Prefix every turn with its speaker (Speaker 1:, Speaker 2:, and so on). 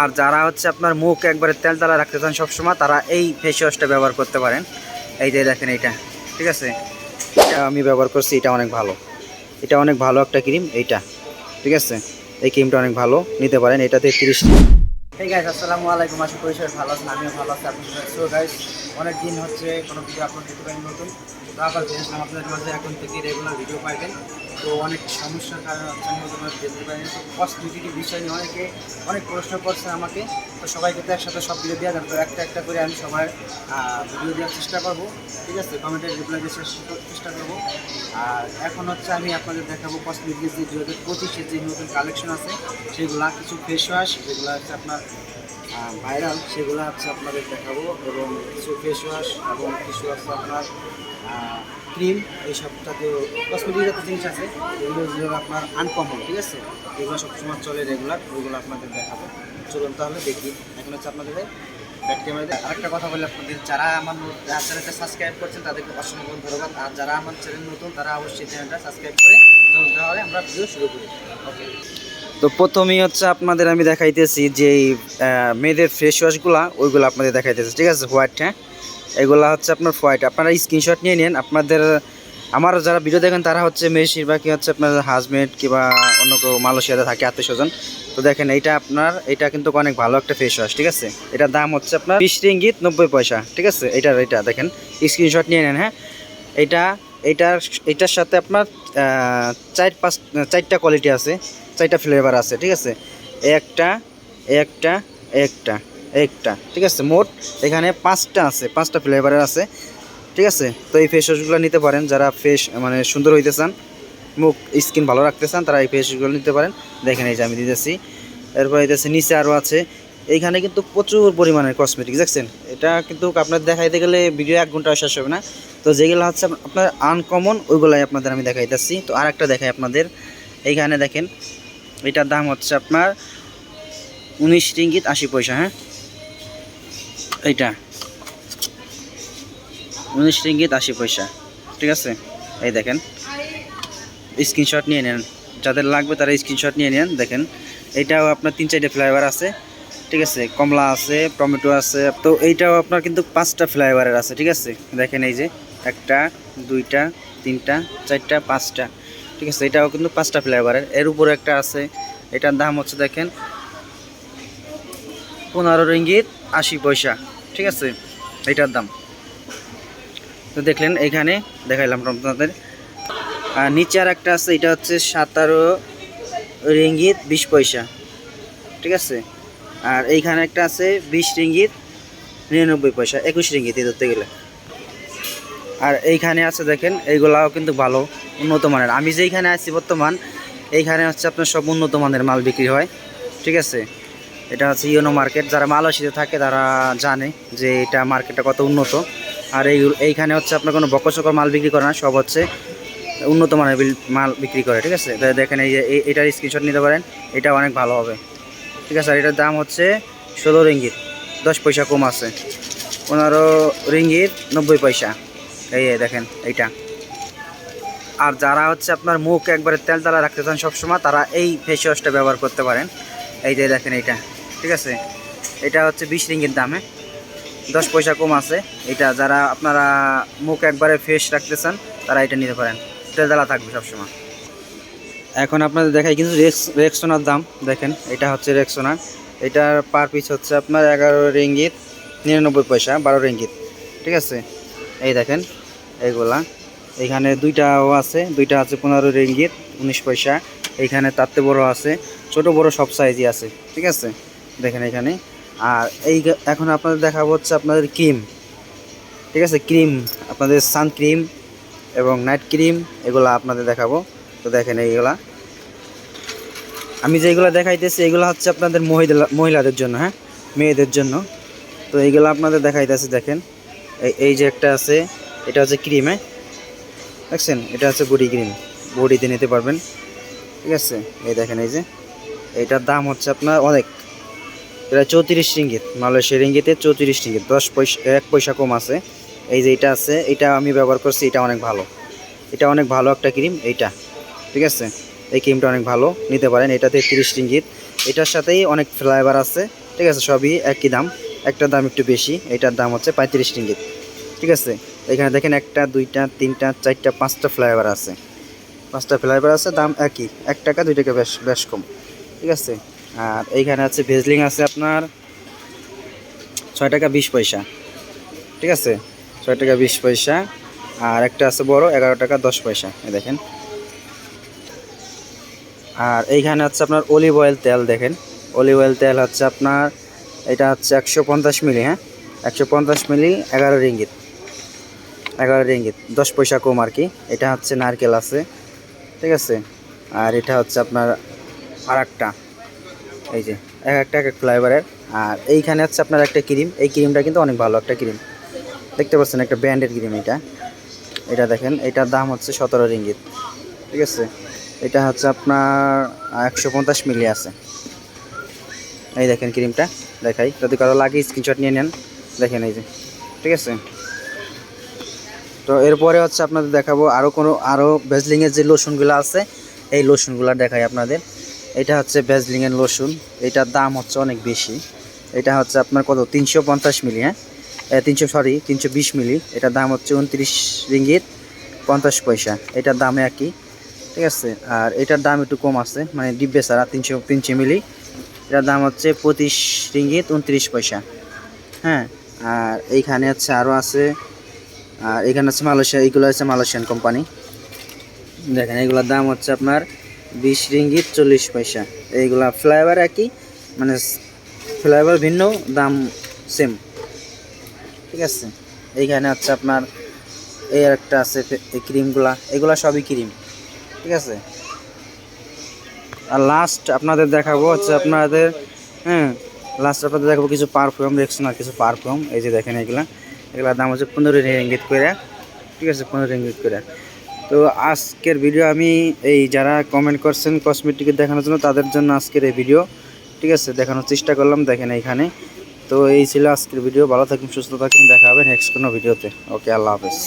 Speaker 1: আর যারা হচ্ছে আপনার মুখ একবারে তেল তালা রাখতে চান সবসময়, তারা এই ফেস ওয়াশটা ব্যবহার করতে পারেন। এই যে দেখেন এইটা, ঠিক আছে? এটা আমি ব্যবহার করছি, এটা অনেক ভালো। এটা অনেক ভালো একটা ক্রিম এইটা, ঠিক আছে? এই ক্রিমটা অনেক ভালো, নিতে পারেন এটাতে তিরিশ এই গাইস আসসালামু আলাইকুম, আশা করি সবাই ভালো আছেন, আমিও ভালো আছি আপনাদের সো গাইস অনেক দিন হচ্ছে কোনো ভিডিও আপলোড দিতে পারিনি নতুন। তো আবার ভেবেছিলাম আপনাদের মাঝে, এখন থেকে রেগুলার ভিডিও পাইবেন। তো অনেক সমস্যার কারণে আমি নতুন যেতে পারিনি। তো কসমেটিক বিষয় নিয়ে অনেকে অনেক প্রশ্ন করছে আমাকে। তো সবাইকে তো একসাথে সব ভিডিও দেওয়া যাবে। তো একটা একটা করে আমি সবার ভিডিও দেওয়ার চেষ্টা করব। ঠিক আছে? কমেন্টে রিপ্লাই দিয়ে চেষ্টা- করব। আর এখন হচ্ছে আমি আপনাদের দেখাবো কসমেটিক যে দু হাজার পঁচিশের যে নতুন কালেকশন আছে, সেগুলা কিছু ফেস ওয়াশ যেগুলো হচ্ছে আপনার ভাইরাল সেগুলো হচ্ছে আপনাদের দেখাবো। এবং কিছু ফেস ওয়াশ এবং কিছু আছে আপনার ক্রিম, এই সবটাতে কসমেটিক জাতীয় জিনিস আছে। এগুলো যেগুলো আপনার আনকমন ঠিক আছে? এগুলো সবসময় চলে রেগুলার ওইগুলো আপনাদের দেখাবো। চলুন তাহলে দেখি। এখন হচ্ছে আপনাদের ব্যাক ক্যামেরাতে আরেকটা কথা বলি আপনাদের। যারা আমার চ্যানেলটা সাবস্ক্রাইব করছেন, তাদেরকে অসংখ্য ধন্যবাদ। আর যারা আমার চ্যানেল নতুন, তারা অবশ্যই চ্যানেলটা সাবস্ক্রাইব করে তাহলে আমরা ভিডিও শুরু করি। ওকে তো প্রথমেই হচ্ছে আপনাদের আমি দেখাইতেছি যে মেয়েদের ফেস ওয়াশগুলা ওইগুলো আপনাদের দেখাইতেছি, ঠিক আছে? হোয়াইট হ্যাঁ? এগুলা হচ্ছে আপনার হোয়াইট আপনারা স্ক্রিনশট নিয়ে নেন। আপনাদের, আমার যারা ভিডিও দেখেন, তারা হচ্ছে মেশির বা কি হচ্ছে আপনার হাজবেন্ড কিংবা অন্য কেউ মালয়েশিয়াতে থাকে আত্মীয় স্বজন তো দেখেন, এইটা আপনার এটা কিন্তু অনেক ভালো একটা ফেস ওয়াশ ঠিক আছে? এটার দাম হচ্ছে আপনার বিশ রিঙ্গিত নব্বই পয়সা, ঠিক আছে? এটার, এটা দেখেন স্ক্রিনশট নিয়ে নেন হ্যাঁ? এইটা এইটার এটার সাথে আপনার চার পাঁচ, চারটা কোয়ালিটি আছে, চারটা ফ্লেভার আছে, ঠিক আছে? একটা একটা একটা। একটা, ঠিক আছে? মোট এখানে পাঁচটা আছে, পাঁচটা ফ্লেভারের আছে, ঠিক আছে? তো এই ফেস ওয়াশগুলো নিতে পারেন, যারা ফেস মানে সুন্দর হইতে চান, মুখ স্কিন ভালো রাখতে চান, তারা এই ফেস ওয়াশগুলো নিতে পারেন। দেখেন এই যে আমি দিতেছি। এরপর দিতেছি নিচে আরও আছে। এইখানে কিন্তু প্রচুর পরিমাণের কসমেটিক দেখছেন? এটা কিন্তু আপনার দেখাইতে গেলে ভিডিও এক ঘণ্টা শেষ হবে না। তো যেগুলো হচ্ছে আপ- আপনার আনকমন ওইগুলাই আপনাদের আমি দেখাইতেছি। তো আর একটা দেখাই আপনাদের। এইখানে দেখেন, এটার দাম হচ্ছে আপনার উনিশ রিঙ্গিত আশি পয়সা হ্যাঁ? এইটা। উনিশ রিঙ্গিত আশি পয়সা। ঠিক আছে? এই দেখেন। স্ক্রিনশট নিয়ে নেন। যাদের লাগবে তারা স্ক্রিনশট নিয়ে নেন। দেখেন এটাও আপনার তিন চারটে ফ্লেভার আছে। ঠিক আছে? কমলা আছে, টমেটো আছে। তো এইটাও আপনার কিন্তু পাঁচটা ফ্লেভারের আছে। ঠিক আছে? দেখেন এই যে, একটা, দুইটা, তিনটা, চারটা, পাঁচটা। ঠিক আছে? এটাও কিন্তু পাঁচটা ফ্লেভারের এর উপরে একটা আছে। এটার দাম হচ্ছে দেখেন পনেরো রিঙ্গিত, আশি পয়সা। ঠিক আছে? এটার দাম। তো দেখলেন, এখানে দেখাইলাম আপনাদের আর নিচে আর একটা আছে, এটা হচ্ছে সাতারো রিঙ্গিত, বিশ পয়সা। ঠিক আছে? আর এইখানে একটা আছে, বিশ রিঙ্গিত, নিরানব্বই পয়সা, একুশ রিঙ্গিত ধরতে গেলে। আর এইখানে আছে, দেখেন, এইগুলাও কিন্তু ভালো, উন্নত মানের। আমি যেইখানে আছি বর্তমান, এইখানে হচ্ছে আপনার সব উন্নত মানের মাল বিক্রি হয়। ঠিক আছে? এটা হচ্ছে ইয়োনো মার্কেট যারা মালয়েশিয়াতে থাকে, তারা জানে যে এটা মার্কেটটা কত উন্নত। আর এই এইখানে হচ্ছে আপনার কোনো বকসকর মাল বিক্রি করে না, সব হচ্ছে উন্নত মানের মাল বিক্রি করে, ঠিক আছে? দেখেন এই যে এটার স্ক্রিনশট নিতে পারেন, এটা অনেক ভালো হবে। ঠিক আছে? আর এটার দাম হচ্ছে ষোলো রিঙ্গিত, দশ পয়সা কম আছে। পনেরো রিঙ্গিত, নব্বই পয়সা। এই দেখেন, এইটা। আর যারা হচ্ছে আপনার মুখ একবারে তেল তালা রাখতে চান সবসময়, তারা এই ফেস ওয়াশটা ব্যবহার করতে পারেন। এই যে দেখেন এইটা। ঠিক আছে? এটা হচ্ছে বিশ রিঙ্গির দামে দশ পয়সা কম আছে। এটা যারা আপনারা মুখ একবারে ফ্রেশ রাখতে চান তারা এটা নিতে পারেন। তেল তালা থাকবে সবসময়। এখন আপনাদের দেখাই কিন্তু রেক্স, রেক্সোনার দাম, দেখেন, এটা হচ্ছে রেক্সোনা এটার পার পিস হচ্ছে আপনার এগারো রিঙ্গিত, নিরানব্বই পয়সা, বারো রিঙ্গিত। ঠিক আছে? এই দেখেন এইগুলা এখানে দুইটাও আছে, দুইটা আছে পনেরো রিঙ্গিত, উনিশ পয়সা। এইখানে তাতে বড় আছে, ছোট বড় সব সাইজই আছে। ঠিক আছে? দেখেন এখানে। আর এই এখন আপনাদের দেখাবো হচ্ছে আপনাদের ক্রিম। ঠিক আছে? ক্রিম, আপনাদের সান ক্রিম এবং নাইট ক্রিম, এগুলো আপনাদের দেখাবো। তো দেখেন এইগুলা। আমি যেগুলো দেখাইতেছি, এগুলো হচ্ছে আপনাদের মহিলা মহিলাদের জন্য হ্যাঁ? মেয়েদের জন্য। তো এইগুলো আপনাদের দেখাইতেছি, দেখেন। এই যে একটা আছে, এটা হচ্ছে ক্রিম হ্যাঁ? দেখছেন? এটা হচ্ছে বডি ক্রিম। বডিতে নিতে পারবেন। ঠিক আছে? এই দেখেন এই যে। এইটার দাম হচ্ছে আপনার অনেক। এটা চৌত্রিশ রিঙ্গিত, মালয়েশিয়া রিঙ্গিতে চৌত্রিশ রিঙ্গিত, দশ পয়সা, এক পয়সা কম আছে। এই যে এটা আছে, এটা আমি ব্যবহার করছি, এটা অনেক ভালো। এটা অনেক ভালো একটা ক্রিম, এইটা। ঠিক আছে? এই ক্রিমটা অনেক ভালো, নিতে পারেন এটাতে তিরিশ রিঙ্গিত। এটার সাথেই অনেক ফ্লেভার আছে, ঠিক আছে? সবই একই দাম একটা দাম একটু বেশি, এটার দাম হচ্ছে পঁয়ত্রিশ রিঙ্গিত। ঠিক আছে? এখানে দেখেন একটা, দুইটা, তিনটা, চারটা, পাঁচটা ফ্লাইওভার আছে। পাঁচটা ফ্লাইওভার আছে, দাম একই। এক টাকা, দুই টাকা বেশ বেশ কম। ঠিক আছে? আর এইখানে আছে ভেজলিং আছে আপনার ছয় টাকা বিশ পয়সা। ঠিক আছে? ছয় টাকা বিশ পয়সা। আর একটা আছে বড়, এগারো টাকা দশ পয়সা, এই দেখেন। আর এইখানে হচ্ছে আপনার অলিভ অয়েল তেল, দেখেন। অলিভ অয়েল তেল হচ্ছে আপনার, এটা হচ্ছে একশো পঞ্চাশ মিলি হ্যাঁ? একশো পঞ্চাশ মিলি, এগারো রিঙ্গিত। এগারো রিঙ্গিত, দশ পয়সা কম আর কি। এটা হচ্ছে নারকেল আছে। ঠিক আছে? আর এটা হচ্ছে আপনার আর একটা এই যে, এক একটা এক এক ফ্লেভারের আর এইখানে হচ্ছে আপনার একটা ক্রিম। এই ক্রিমটা কিন্তু অনেক ভালো একটা ক্রিম। দেখতে পাচ্ছেন একটা ব্র্যান্ডের ক্রিম এটা। এটা দেখেন, এটার দাম হচ্ছে সতেরো রিঙ্গিত। ঠিক আছে? এটা হচ্ছে আপনার একশো পঞ্চাশ মিলি আছে। এই দেখেন ক্রিমটা, দেখাই। যদি কারও লাগে স্ক্রিনশট নিয়ে নেন। দেখেন এই যে। ঠিক আছে? তো এরপরে হচ্ছে আপনাদের দেখাবো আরও কোনো আরও বেজলিংয়ের যে লোশনগুলো আছে, এই লোশনগুলো দেখাই আপনাদের। এটা হচ্ছে বেজলিংয়ের লোশন এটার দাম হচ্ছে অনেক বেশি। এটা হচ্ছে আপনার কত? তিনশো পঞ্চাশ মিলি হ্যাঁ? তিনশো, সরি, তিনশো বিশ মিলি। এটার দাম হচ্ছে উনত্রিশ রিঙ্গিত পঞ্চাশ পয়সা। এটার দাম একই, ঠিক আছে? আর এটার দাম একটু কম আছে মানে ডিব্বে ছাড়া তিনশো তিনশো মিলি। এটার দাম হচ্ছে পঁচিশ রিঙ্গিত উনত্রিশ পয়সা হ্যাঁ? আর এইখানে হচ্ছে আরও আছে, আর এখানে হচ্ছে মালয়েশিয়া, এইগুলো হচ্ছে মালয়েশিয়ান কোম্পানি। দেখেন, এগুলোর দাম হচ্ছে আপনার বিশ রিঙ্গিত চল্লিশ পয়সা। এইগুলা ফ্লেভার একই মানে ফ্লেভার ভিন্ন, দাম সেম ঠিক আছে? এইখানে হচ্ছে আপনার, এই একটা আছে এই ক্রিমগুলা এগুলা সবই ক্রিম ঠিক আছে? আর লাস্ট আপনাদের দেখাবো হচ্ছে আপনাদের হ্যাঁ লাস্ট আপনাদের দেখাবো কিছু পারফিউম দেখছেন আর কিছু পারফিউম এই যে দেখেন এগুলা। এগুলার দাম হচ্ছে পনেরো রিঙ্গিত করে। ঠিক আছে? পনেরো রিঙ্গিত করে। তো আজকের ভিডিও আমি এই যারা কমেন্ট করছেন কসমেটিকের দেখানোর জন্য, তাদের জন্য আজকের এই ভিডিও ঠিক আছে? দেখানোর চেষ্টা করলাম, দেখেন এখানে তো এই ছিল আজকের ভিডিও ভালো থাকুন, সুস্থ থাকুন, দেখা হবে নেক্সট কোনো ভিডিওতে ওকে আল্লাহ হাফেজ।